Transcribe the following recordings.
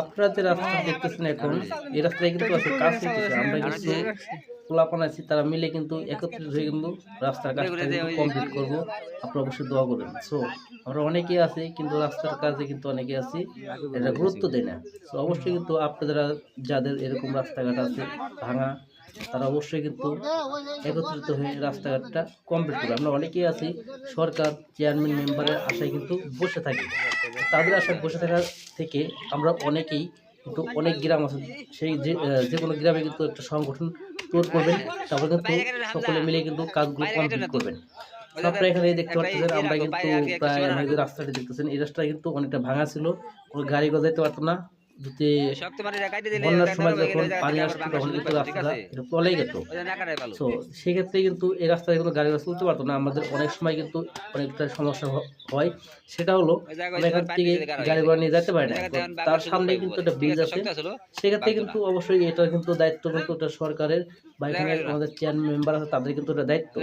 আপনারা যে রাস্তা দেখতেছেন এখন, এই রাস্তায় কিন্তু আমরা কিন্তু পোলাপান আছি, তারা মিলে কিন্তু একত্রিত হয়ে কিন্তু রাস্তার কাজটা কমপ্লিট করব। আপনারা অবশ্যই দোয়া করবেন। সো আমরা অনেকেই আছি, কিন্তু রাস্তার কাজে কিন্তু অনেকে আছি, এটা গুরুত্ব দেয় না। সো অবশ্যই কিন্তু আপনারা যাদের এরকম রাস্তাঘাট আছে, ভাঙা তারা অবশ্যই কিন্তু একত্রিত হয়ে রাস্তাঘাটটা কমপ্লিট করবে। আমরা অনেকেই আছি, সরকার চেয়ারম্যান মেম্বারের আশায় কিন্তু বসে থাকি। তাদের আশায় বসে থাকার থেকে আমরা অনেকেই কিন্তু অনেক গ্রাম আছে, সেই যে কোনো গ্রামে কিন্তু একটা সংগঠন তৈরি করবেন, তারপর কিন্তু সকলে মিলে কিন্তু কাজগুলো কমপ্লিট করবেন। আপনারা এখানে দেখতে পাচ্ছেন, আমরা কিন্তু প্রায় রাস্তাটি দেখতেছেন। এই রাস্তাটা কিন্তু অনেকটা ভাঙা ছিল, কোনো গাড়ি গজাইতে পারতো না যদি বন্যার সময় যখন পানি আসতো তখন কিন্তু রাস্তাটা তলেই গেত তো সেক্ষেত্রে কিন্তু এই রাস্তায় কিন্তু গাড়ি চলতে পারতো না। আমাদের অনেক সময় কিন্তু অনেকটা সমস্যা হয়। সেটা হলো এখান থেকে গাড়ি ঘোড়া নিয়ে যেতে পারি না। তার সামনে কিন্তু একটা ব্রিজ আছে। সেক্ষেত্রে কিন্তু অবশ্যই এটা কিন্তু দায়িত্ব কিন্তু এটা সরকারের বা এখানে আমাদের চেয়ারম্যান মেম্বার আছে তাদের কিন্তু এটা দায়িত্ব।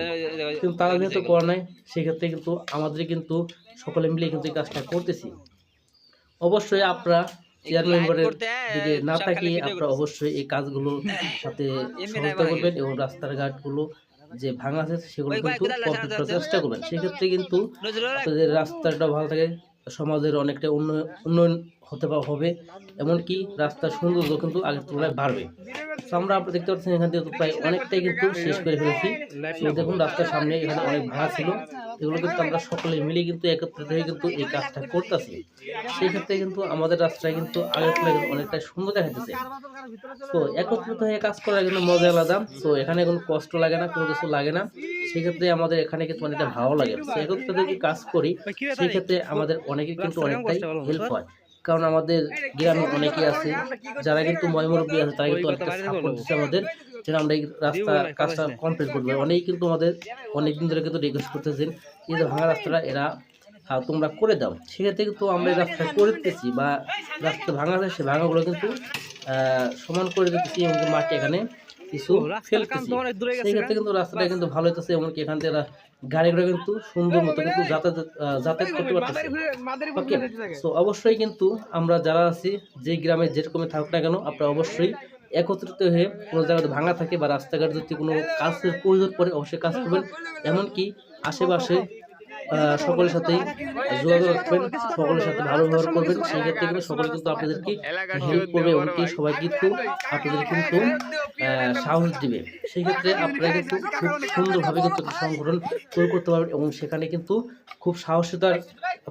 কিন্তু তারা যেহেতু করা নাই সেক্ষেত্রে কিন্তু আমাদের কিন্তু সকলে মিলে কিন্তু এই কাজটা করতেছি। অবশ্যই আপনারা চেয়ারম্যান মেম্বারের দিকে না তাকিয়ে আপনারা অবশ্যই এই কাজগুলো সাথে সহযোগিতা করবেন এবং রাস্তার ঘাটগুলো যে ভাঙা আছে সেগুলো কিন্তু কমপ্লিট করার চেষ্টা করবেন। সেক্ষেত্রে কিন্তু আপনাদের রাস্তাটা ভালো থাকে সমাজের অনেকটা উন্নয়ন হতে হবে, এমনকি রাস্তার সৌন্দর্য কিন্তু আগের তুলনায় বাড়বে। তো আমরা আপনারা দেখতে পাচ্ছেন এখান থেকে প্রায় অনেকটাই কিন্তু শেষ করে ফেলেছি। দেখুন, রাস্তার সামনে এখানে অনেক ভাড়া ছিল। এগুলো কিন্তু আমরা সকলে মিলে কিন্তু একত্রিত হয়ে কিন্তু এই কাজটা করতেছি। সেই ক্ষেত্রে কিন্তু আমাদের রাস্তায় কিন্তু আগের তুলনায় কিন্তু অনেকটাই সুন্দর দেখাচ্ছে তো একত্রিত হয়ে কাজ করার কিন্তু মজা আলাদা। তো এখানে কোনো কষ্ট লাগে না, কোনো কিছু লাগে না। সেক্ষেত্রে আমাদের এখানে কিন্তু অনেকটা ভালো লাগে। তো একত্রিত কাজ করি, সেই ক্ষেত্রে আমাদের অনেকে কিন্তু অনেকটাই হেল্প হয়। কারণ আমাদের গ্রামে অনেকেই আছে যারা কিন্তু ময়মুরব্বী আছে তারা কিন্তু অনেকটা সাপোর্ট দিচ্ছে আমাদের যেন আমরা এই রাস্তা কাজটা কমপ্লিট করব। অনেকেই কিন্তু আমাদের অনেকদিন ধরে কিন্তু রিকোয়েস্ট করতেছেন এই যে ভাঙা রাস্তাটা এরা তোমরা করে দাও। সেক্ষেত্রে কিন্তু আমরা এই রাস্তা করে দিতেছি বা রাস্তা ভাঙা আছে সে ভাঙাগুলো কিন্তু আহ, সমান করে দিতেছি এবং মাটি এখানে কিছু সেক্ষেত্রে কিন্তু রাস্তাটা কিন্তু ভালো হইতেছে এমনকি এখান থেকে রা- গাড়ি ঘোড়া কিন্তু সুন্দর মতো কিন্তু যাতায়াত যাতায়াত করতে পারতেছে। ওকে তো অবশ্যই কিন্তু আমরা যারা আছি যে গ্রামে যেরকমই থাকুক না কেন আপনারা অবশ্যই একত্রিত হয়ে কোনো জায়গাতে ভাঙা থাকে বা রাস্তাঘাট যদি কোনো কাজের প্রয়োজন পড়ে অবশ্যই কাজ করবেন। এমনকি আশেপাশে সকলের সাথেই যোগাযোগ রাখবেন, সকলের সাথে ভালো ব্যবহার করবেন। সেই ক্ষেত্রে কিন্তু সকলে কিন্তু আপনাদেরকে হেল্প করবে এমনকি সবাই কিন্তু আপনাদের কিন্তু সাহস দিবে। সেই ক্ষেত্রে আপনারা কিন্তু খুব সুন্দরভাবে কিন্তু সংগঠন তৈরি করতে পারবেন এবং সেখানে কিন্তু খুব সাহসিতার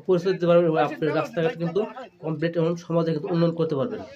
পরিচয় দিতে পারবেন এবং আপনার রাস্তাঘাট কিন্তু কমপ্লিট এবং সমাজে কিন্তু উন্নয়ন করতে পারবেন।